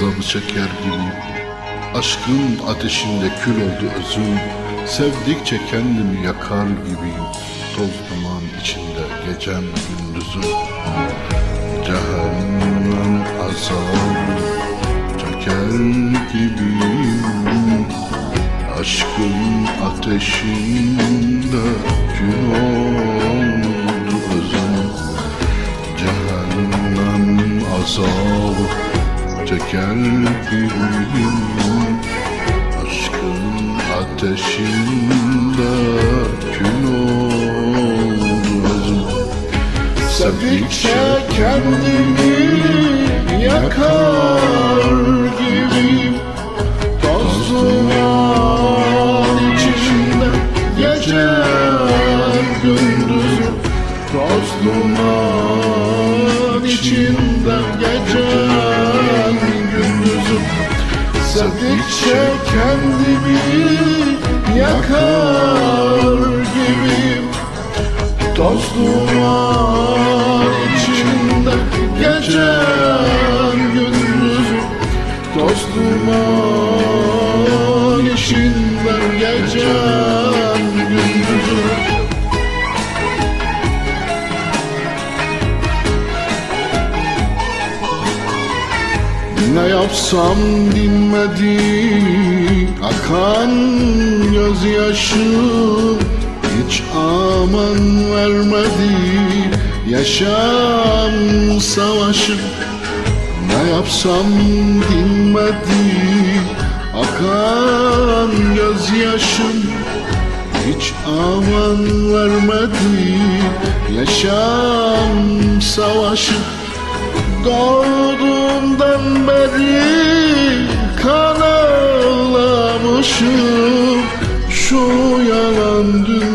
çeker gibi. Aşkın ateşinde kül oldu özüm. Sevdikçe kendimi yakar gibiyim Toz duman içinde gecem gündüzüm. Cehennem azabı çeker gibiyim. Aşkın ateşinde kül oldu çeker gibiyim Aşkın ateşinde kül oldu özüm Sevdikçe kendimi yakar gibiyim Toz içinde gece gündüz Toz içinde gece Sevdikçe kendimi yakar gibiyim. Toz içinde gece gündüz Toz içinde gece Ne yapsam dinmedi akan gözyaşım Hiç aman vermedi yaşam savaşım Ne yapsam dinmedi akan gözyaşım hiç aman vermedi yaşam savaşı. Doğduğumdan döndü.